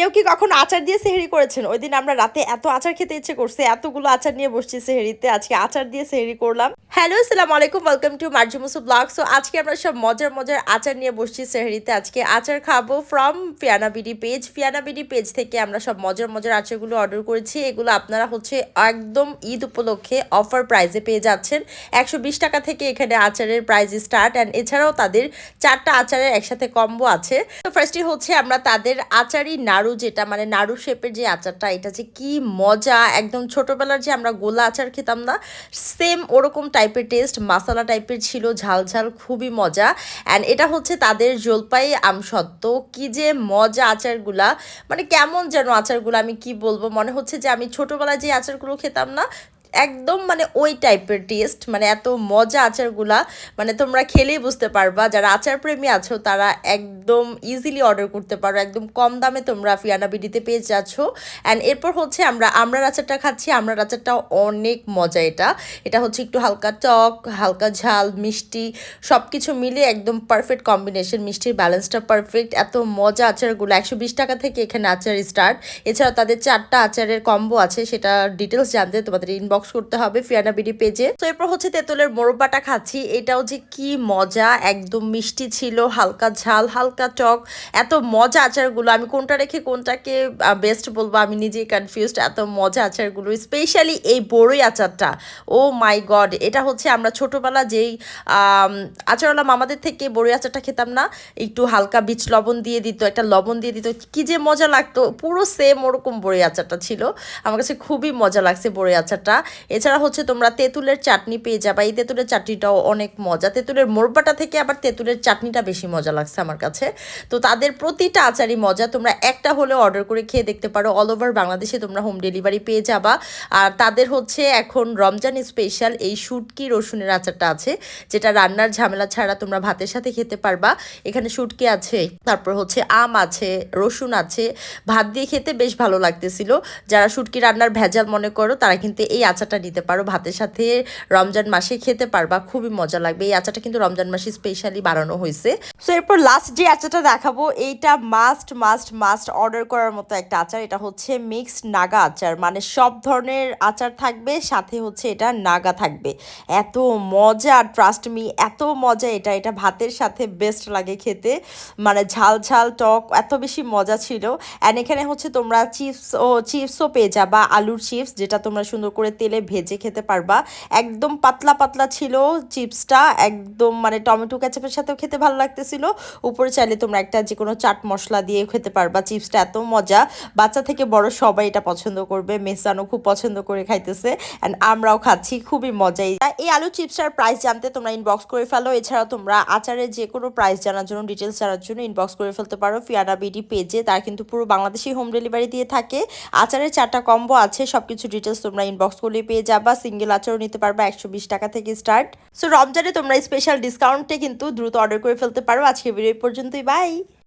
কেউ কি কখনো আচার দিয়ে সেহেরি করেছেন? ওই দিন আমরা রাতে এত আচার খেতে ইচ্ছে করছে, এতগুলো আচার নিয়ে বসছি সেহেরিতে। আজকে আচার দিয়ে সেহেরি করলাম। হ্যালো, আসসালামু আলাইকুম ওয়েলকাম টু মার্জিমুসু ব্লগ সো আজকে আমরা সব মজার মজার আচার নিয়ে বসছি সেহরিতে। আজকে আচার খাব from Fiana BD page Fiana BD page থেকে আমরা সব মজার মজার আচারগুলো অর্ডার করেছি। এগুলো আপনারা হচ্ছে একদম ঈদ উপলক্ষে অফার প্রাইজে পেয়ে যাচ্ছেন। একশো বিশ টাকা থেকে এখানে আচারের প্রাইজ স্টার্ট অ্যান্ড এছাড়াও তাদের চারটা আচারের একসাথে কম্বো আছে। তো ফার্স্টে হচ্ছে আমরা তাদের আচারই নাড়ু যেটা মানে নাড়ু শেপের যে আচারটা, এটা যে কি মজা। একদম ছোটবেলার যে আমরা গোলা আচার খেতাম না সেম ওরকম টাইপের টেস্ট মাসালা টাইপের ছিল, ঝাল ঝাল, খুবই মজা। অ্যান্ড এটা হচ্ছে তাদের জলপাই আমসত্ত্ব কি যে মজা আচারগুলা মানে কেমন যেন আচারগুলো আমি কি বলব? মনে হচ্ছে যে আমি ছোটোবেলায় যে আচারগুলো খেতাম না একদম মানে ওই টাইপের টেস্ট মানে এত মজা আচারগুলা মানে তোমরা খেলেই বুঝতে পারবা যারা আচার প্রেমী আছো তারা একদম ইজিলি অর্ডার করতে পারো, একদম কম দামে তোমরা ফিয়ানা বিডিতে পেয়ে যাচ্ছ। অ্যান্ড এরপর হচ্ছে আমরা আমরার আচারটা খাচ্ছি আমরার আচারটাও অনেক মজা এটা। এটা হচ্ছে একটু হালকা টক, হালকা ঝাল, মিষ্টি সব কিছু মিলে একদম পারফেক্ট কম্বিনেশন মিষ্টির ব্যালেন্সটা পারফেক্ট এত মজা আচারগুলো, একশো বিশ টাকা থেকে এখানে আচার স্টার্ট এছাড়াও তাদের চারটা আচারের কম্বো আছে সেটা ডিটেলস জানতে তোমাদের ইনবক্স করতে হবে ফিয়ানা বিডি পেজে তো এরপর হচ্ছে তেঁতুলের মোরব্বাটা খাচ্ছি। এটাও যে কি মজা, একদম মিষ্টি ছিল, হালকা ঝাল, হালকা টক, এত মজা আচারগুলো। আমি কোনটা রেখে কোনটাকে বেস্ট বলব, আমি নিজেই কনফিউজড এত মজা আচারগুলো স্পেশালি এই বড়ই আচারটা। ও মাই গড এটা হচ্ছে আমরা ছোটোবেলা যেই আচারওয়ালা মামাদের থেকে বড়ই আচারটা খেতাম না, একটু হালকা বীজ লবণ দিয়ে দিত, একটা লবণ দিয়ে দিত, কি যে মজা লাগতো, পুরো সেম ওরকম বড়ই আচারটা ছিল। আমার কাছে খুবই মজা লাগছে বড়ই আচারটা। এছাড়া হচ্ছে তোমরা তেঁতুলের চাটনি পেয়ে যাবা। এই তেঁতুলের চাটনিটাও অনেক মজা। তেঁতুলের মোরবাটা থেকে আবার তেঁতুলের চাটনিটা বেশি মজা লাগছে আমার কাছে। তো তাদের প্রতিটা আচারই মজা। তোমরা একটা হলেও অর্ডার করে খেয়ে দেখতে পারো। অল ওভার বাংলাদেশে তোমরা হোম ডেলিভারি পেয়ে যাবা। আর তাদের হচ্ছে এখন রমজান স্পেশাল এই শুটকি রসুনের আচারটা আছে, যেটা রান্নার ঝামেলা ছাড়া তোমরা ভাতের সাথে খেতে পারবা। এখানে শুটকি আছে, তারপর হচ্ছে আম আছে, রসুন আছে। ভাত দিয়ে খেতে বেশ ভালো লাগতেছিল। যারা শুটকি রান্নার ভেজাল মনে করো, তারা কিন্তু এই আচারটা নিতে পারো। ভাতের সাথে রমজান মাসে খেতে পারবা, খুবই মজা লাগবে। এই আচারটা কিন্তু রমজান মাসে স্পেশালি বানানো হয়েছে। সো এরপর লাস্ট যে আচারটা দেখাবো, এইটা মাস্ট মাস্ট মাস্ট অর্ডার করার মতো একটা আচার। এটা হচ্ছে মিক্সড নাগা আচার। মানে সব ধরনের আচার থাকবে, সাথে হচ্ছে এটা নাগা থাকবে। এত মজা ট্রাস্ট মি এত মজা এটা। এটা ভাতের সাথে বেস্ট লাগে খেতে। মানে ঝাল ঝাল, টক, এত বেশি মজা ছিল। অ্যান্ড এখানে হচ্ছে তোমরা চিপস ও চিপসও পেয়ে যাবা, আলুর চিপস যেটা তোমরা সুন্দর করে তেলে ভেজে খেতে পারবা। একদম পাতলা পাতলা ছিল চিপসটা, একদম মানে টমেটো ক্যাচাপের সাথেও খেতে ভালো লাগতেছিল। উপরে চাইলে তোমরা একটা যে কোনো চাট মশলা দিয়ে খেতে পারবা। চিপসটা এত মজা। বাচ্চা থেকে বড় সবাই এটা পছন্দ করবে। মেসানো খুব পছন্দ করে খাইতেছে। অ্যান্ড আমরাও খাচ্ছি, খুবই মজাই। এই আলু চিপসটার প্রাইস জানতে তোমরা ইনবক্স করে ফেলো। এছাড়াও তোমরা আচারের যে কোনো প্রাইস জানার জন্য ডিটেলস জানার জন্য ইনবক্স করে ফেলতে পারো। ফিয়ানা বিডি পেজে তার কিন্তু পুরো বাংলাদেশি হোম ডেলিভারি দিয়ে থাকে। আচারের চারটা কম্বো আছে। সব কিছু ডিটেলস তোমরা ইনবক্স করলে পেয়ে যাবা সিঙ্গেল আচারও নিতে পারবা একশো বিশ টাকা থেকে স্টার্ট সো রমজানে তোমরা স্পেশাল ডিসকাউন্টে কিন্তু দ্রুত অর্ডার করে ফেলতে পারো। আজকে ভিডিও পর্যন্তই। বাই